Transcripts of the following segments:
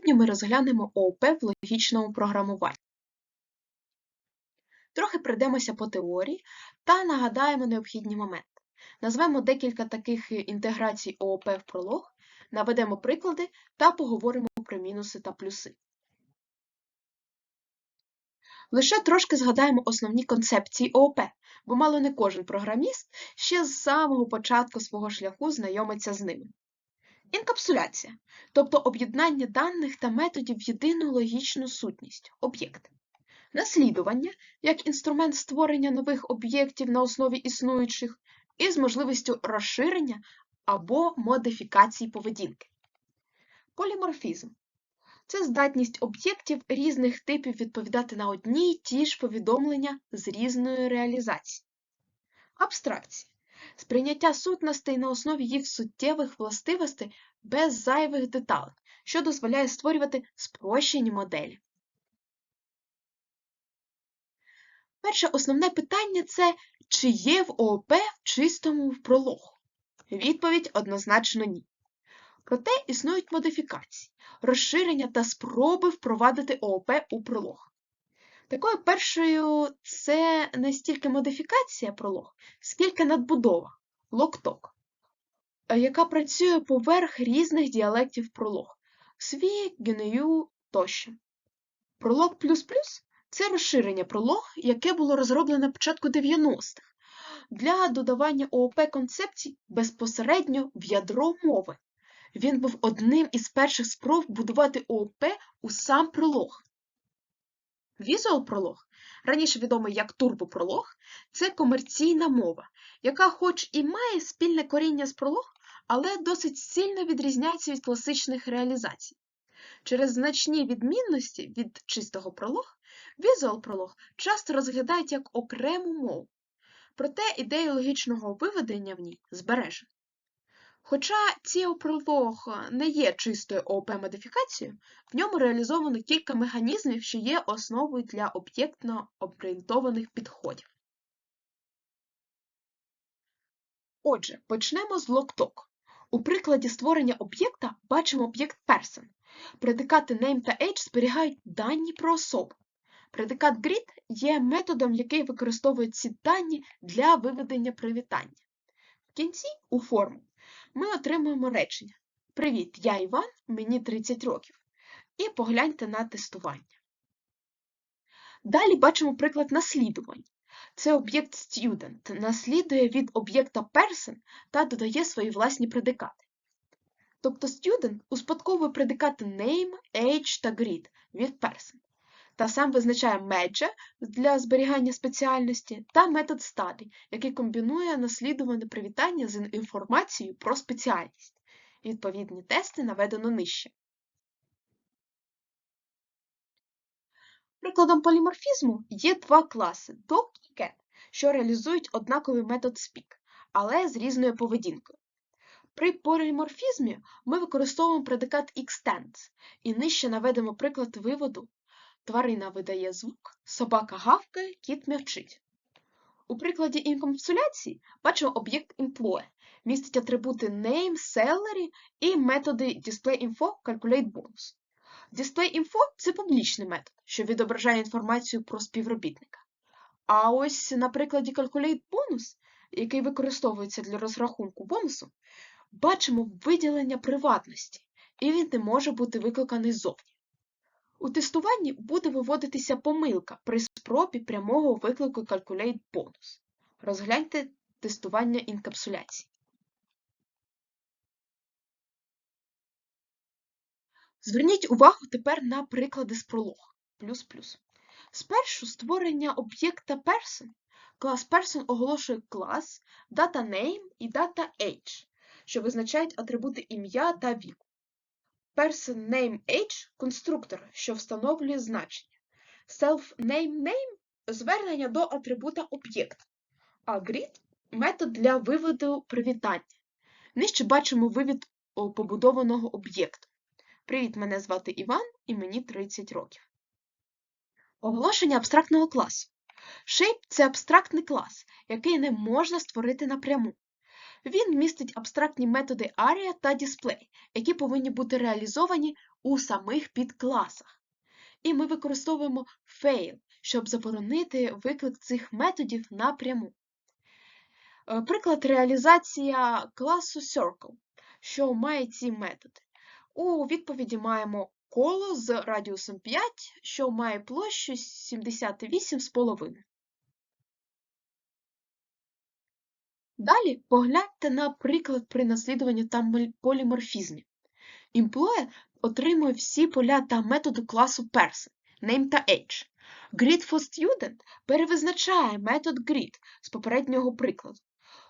Сьогодні ми розглянемо ООП в логічному програмуванні. Трохи пройдемося по теорії та нагадаємо необхідні моменти. Назвемо декілька таких інтеграцій ООП в пролог, наведемо приклади та поговоримо про мінуси та плюси. Лише трошки згадаємо основні концепції ООП, бо мало не кожен програміст ще з самого початку свого шляху знайомиться з ними. Інкапсуляція, тобто об'єднання даних та методів в єдину логічну сутність об'єкт. Наслідування як інструмент створення нових об'єктів на основі існуючих із можливістю розширення або модифікації поведінки. Поліморфізм це здатність об'єктів різних типів відповідати на одні й ті ж повідомлення з різною реалізацією. Абстракція сприйняття сутностей на основі їх суттєвих властивостей без зайвих деталей, що дозволяє створювати спрощені моделі. Перше основне питання це чи є в ООП в чистому пролог? Відповідь однозначно ні. Проте існують модифікації, розширення та спроби впровадити ООП у пролог. Такою першою це не стільки модифікація пролог, скільки надбудова локток, яка працює поверх різних діалектів пролог свій, генею тощо. Пролог плюс плюс це розширення пролог, яке було розроблено початку 90-х для додавання ООП концепцій безпосередньо в ядро мови. Він був одним із перших спроб будувати ООП у сам пролог. Visual пролог, раніше відомий як турбопролог, це комерційна мова, яка хоч і має спільне коріння з пролог, але досить сильно відрізняється від класичних реалізацій. Через значні відмінності від чистого пролог, Visual пролог часто розглядають як окрему мову, проте ідея логічного виведення в ній збережена. Хоча пролог не є чистою ООП-модифікацією, в ньому реалізовано кілька механізмів, що є основою для об'єктно орієнтованих підходів. Отже, почнемо з локток. У прикладі створення об'єкта бачимо об'єкт person. Предикати name та age зберігають дані про особу. Предикат greet є методом, який використовує ці дані для виведення привітання. В кінці у форму ми отримуємо речення Привіт, я Іван, мені 30 років. І погляньте на тестування. Далі бачимо приклад наслідувань. Це об'єкт student наслідує від об'єкта person та додає свої власні предикати. Тобто student успадковує предикати name, age та greet від person. Та сам визначає меджа для зберігання спеціальності та метод study, який комбінує наслідуване привітання з інформацією про спеціальність. Відповідні тести наведено нижче. Прикладом поліморфізму є два класи dog і cat, що реалізують однаковий метод speak, але з різною поведінкою. При поліморфізмі ми використовуємо предикат extends і нижче наведемо приклад виводу Тварина видає звук, собака гавкає, кіт м'явчить. У прикладі інкапсуляції бачимо об'єкт employee, містить атрибути name, salary і методи displayInfo, CalculateBonus. DisplayInfo – це публічний метод, що відображає інформацію про співробітника. А ось на прикладі CalculateBonus, який використовується для розрахунку бонусу, бачимо виділення приватності, і він не може бути викликаний ззовні. У тестуванні буде виводитися помилка при спробі прямого виклику Calculate Bonus. Розгляньте тестування інкапсуляції. Зверніть увагу тепер на приклади з пролог. Плюс плюс. Спершу створення об'єкта person. Клас person оголошує клас, data name і data що визначають атрибути ім'я та віку. Person name age конструктор, що встановлює значення. Self-name-name звернення до атрибута об'єкт, а greet метод для виводу привітання. Нижче бачимо вивід побудованого об'єкту. Привіт, мене звати Іван і мені 30 років. Оголошення абстрактного класу. Shape – це абстрактний клас, який не можна створити напряму. Він містить абстрактні методи ARIA та Display, які повинні бути реалізовані у самих підкласах. І ми використовуємо fail, щоб заборонити виклик цих методів напряму. Е, Приклад реалізація класу Circle, що має ці методи. У відповіді маємо коло з радіусом 5, що має площу 78,5. Далі погляньте на приклад при наслідуванні та поліморфізмі. Employee отримує всі поля та методи класу person, name та age. Grid for student перевизначає метод grid з попереднього прикладу.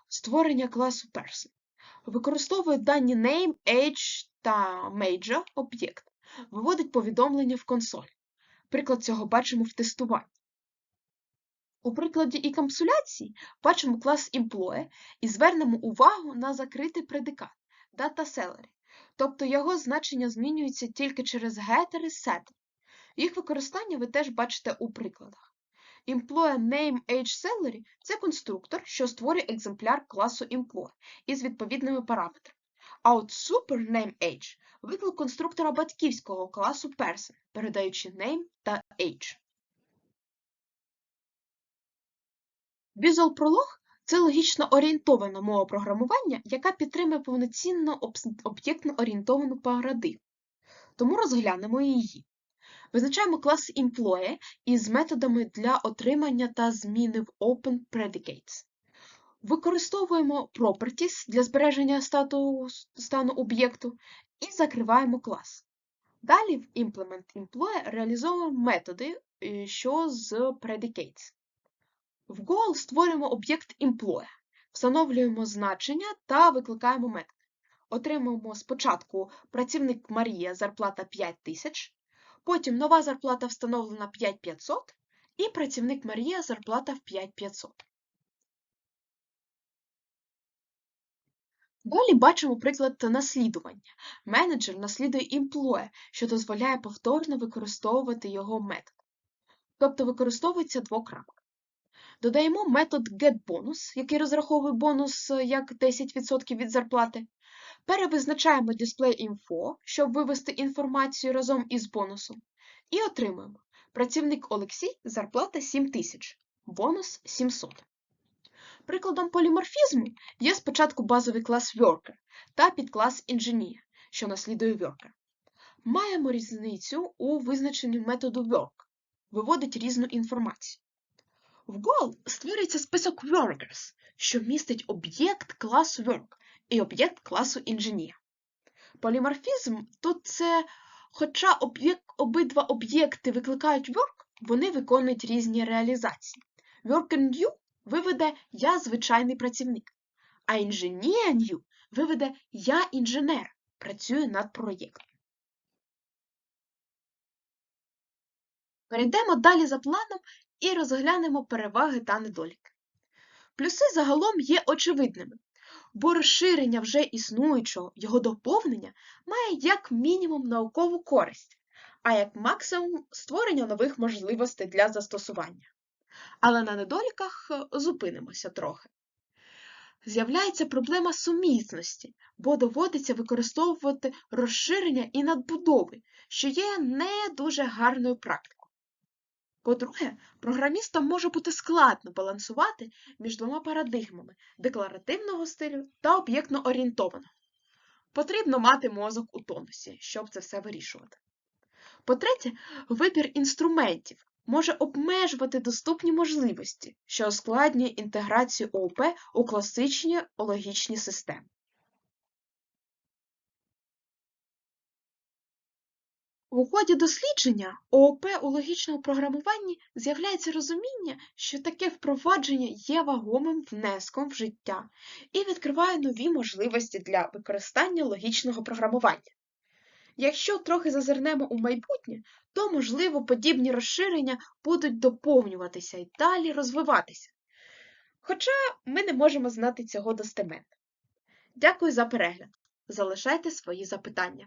Створення класу person. Використовує дані name, age та major об'єкт. Виводить повідомлення в консоль. Приклад цього бачимо в тестуванні. У прикладі інкапсуляції бачимо клас employee і звернемо увагу на закритий предикат data salary, тобто його значення змінюється тільки через і setter. Їх використання ви теж бачите у прикладах. Employee name age salary – це конструктор, що створює екземпляр класу employee із відповідними параметрами. А от super name age – виклик конструктора батьківського класу person, передаючи name та age. Visual Prolog – це логічно орієнтована мова програмування, яка підтримує повноцінно об'єктно-орієнтовану парадигму. Тому розглянемо її. Визначаємо клас Employee із методами для отримання та зміни в Open Predicates. Використовуємо properties для збереження стату, стану об'єкту і закриваємо клас. Далі в Implement Employee реалізовуємо методи, е, що з Predicates. В Goal створюємо об'єкт Employee, встановлюємо значення та викликаємо метод. Отримуємо спочатку працівник Марія зарплата 5000, потім нова зарплата встановлена 5500 і працівник Марія зарплата в 5500. Далі бачимо приклад наслідування. Менеджер наслідує Employee, що дозволяє повторно використовувати його метод. Тобто використовується двокрапка. Додаємо метод getBonus, який розраховує бонус е, як 10% від зарплати. Перевизначаємо displayInfo, щоб вивести інформацію разом із бонусом. І отримуємо працівник Олексій зарплата 7000, бонус 700. Прикладом поліморфізму є спочатку базовий клас Worker та підклас Engineer, що наслідує Worker. Маємо різницю у визначенні методу work, виводить різну інформацію. В Goal створюється список workers, що містить об'єкт класу work і об'єкт класу engineer. Поліморфізм тут це, хоча обидва об'єкти викликають work, вони виконують різні реалізації. Worker new виведе я звичайний працівник, а engineer new виведе я інженер, працюю над проєктом. Перейдемо далі за планом і розглянемо переваги та недоліки. Плюси загалом є очевидними, бо розширення вже існуючого, його доповнення має як мінімум наукову користь, а як максимум створення нових можливостей для застосування. Але на недоліках е, зупинимося трохи. З'являється проблема сумісності, бо доводиться використовувати розширення і надбудови, що є не дуже гарною практикою. По-друге, програмістам може бути складно балансувати між двома парадигмами декларативного стилю та об'єктно-орієнтованого. Потрібно мати мозок у тонусі, щоб це все вирішувати. По-третє, вибір інструментів може обмежувати доступні можливості, що ускладнює інтеграцію ООП у класичні логічні системи. У ході дослідження ООП у логічному програмуванні з'являється розуміння, що таке впровадження є вагомим внеском в життя і відкриває нові можливості для використання логічного програмування. Якщо трохи зазирнемо у майбутнє, то, можливо, подібні розширення будуть доповнюватися і далі розвиватися. Хоча ми не можемо знати цього достеменно. Дякую за перегляд. Залишайте свої запитання.